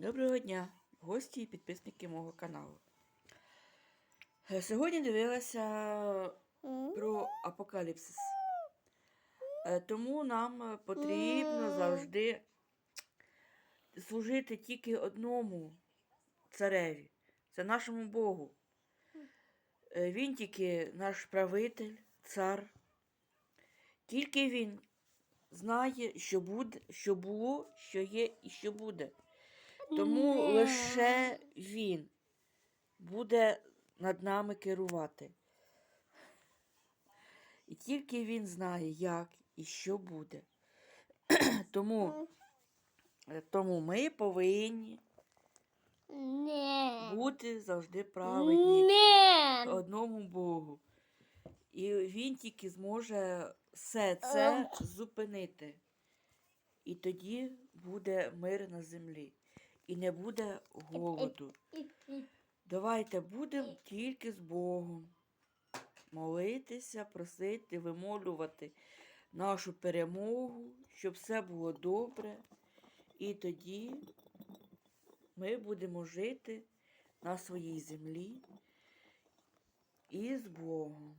Доброго дня, гості і підписники мого каналу. Е, Сьогодні дивилася про апокаліпсис. Е, Тому нам потрібно завжди служити тільки одному цареві. Це нашому Богу. Е, Він тільки наш правитель, цар. Тільки він знає, що буде, що було, що є і що буде. Тому лише він буде над нами керувати. І тільки він знає, як і що буде. тому, е, тому ми повинні Не. бути завжди праведні Не. одному Богу. І він тільки зможе все це зупинити. І тоді буде мир на землі. І не буде голоду. Давайте будемо тільки з Богом. Молитися, просити, вимолювати нашу перемогу, щоб все було добре. І тоді ми будемо жити на своїй землі і з Богом.